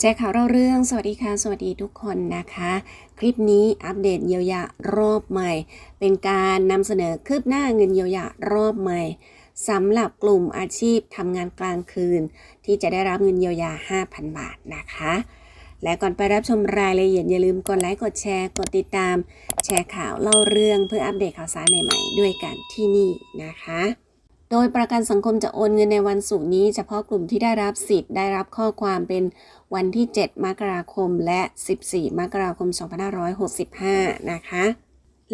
แจ้ข่าวเล่าเรื่อง สวัสดีค่ะ สวัสดีทุกคนนะคะ คลิปนี้อัปเดตเยียวยารอบใหม่ เป็นการนำเสนอคืบหน้าเงินเยียวยารอบใหม่สำหรับกลุ่มอาชีพทำงานกลางคืน ที่จะได้รับเงินเยียวยา 5,000 บาทนะคะ และก่อนไปรับชมรายละเอียดอย่าลืมกดไลค์กดแชร์กดติดตาม แชร์ข่าวเล่าเรื่องเพื่ออัปเดตข่าวสารใหม่ๆด้วยกันที่นี่นะคะ โดยประกันสังคมจะโอนเงินในวันศุกร์นี้ เฉพาะกลุ่มที่ได้รับสิทธิ์ได้รับข้อความเป็นวันที่ 7 มกราคม และ 14 มกราคม 2565 นะคะ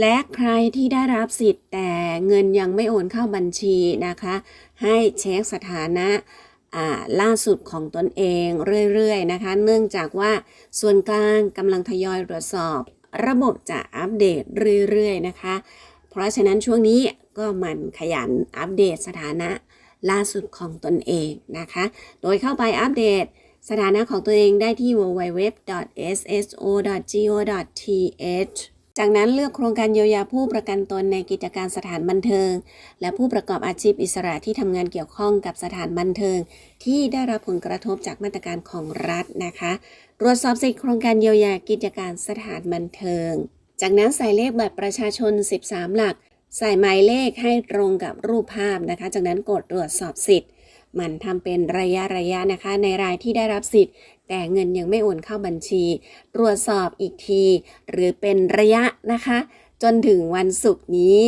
และใครที่ได้รับสิทธิ์แต่เงินยังไม่โอนเข้าบัญชีนะคะ ให้เช็คสถานะล่าสุดของตนเองเรื่อยๆนะคะ เนื่องจากว่าส่วนกลางกำลังทยอยตรวจสอบ ระบบจะอัปเดตเรื่อยๆนะคะ เพราะฉะนั้นช่วงนี้ ก็หมันขยันอัปเดตสถานะล่าสุดของตนเองนะคะ โดยเข้าไปอัปเดตสถานะของตัวเองได้ที่ www.sso.go.th จากนั้นเลือกโครงการเยียวยาผู้ประกันตนในกิจการสถานบันเทิง และผู้ประกอบอาชีพอิสระที่ทำงานเกี่ยวข้องกับสถานบันเทิง ที่ได้รับผลกระทบจากมาตรการของรัฐนะคะตรวจสอบสิทธิโครงการเยียวยากิจการสถานบันเทิง จากนั้นใส่เลขบัตรประชาชน 13 หลัก ใส่หมายเลขให้ตรงกับรูปภาพนะคะ จากนั้นกดตรวจสอบสิทธิ์ มันทำเป็นระยะระยะนะคะ ในรายที่ได้รับสิทธิ์ แต่เงินยังไม่โอนเข้าบัญชี ตรวจสอบอีกที หรือเป็นระยะนะคะ จนถึงวันศุกร์นี้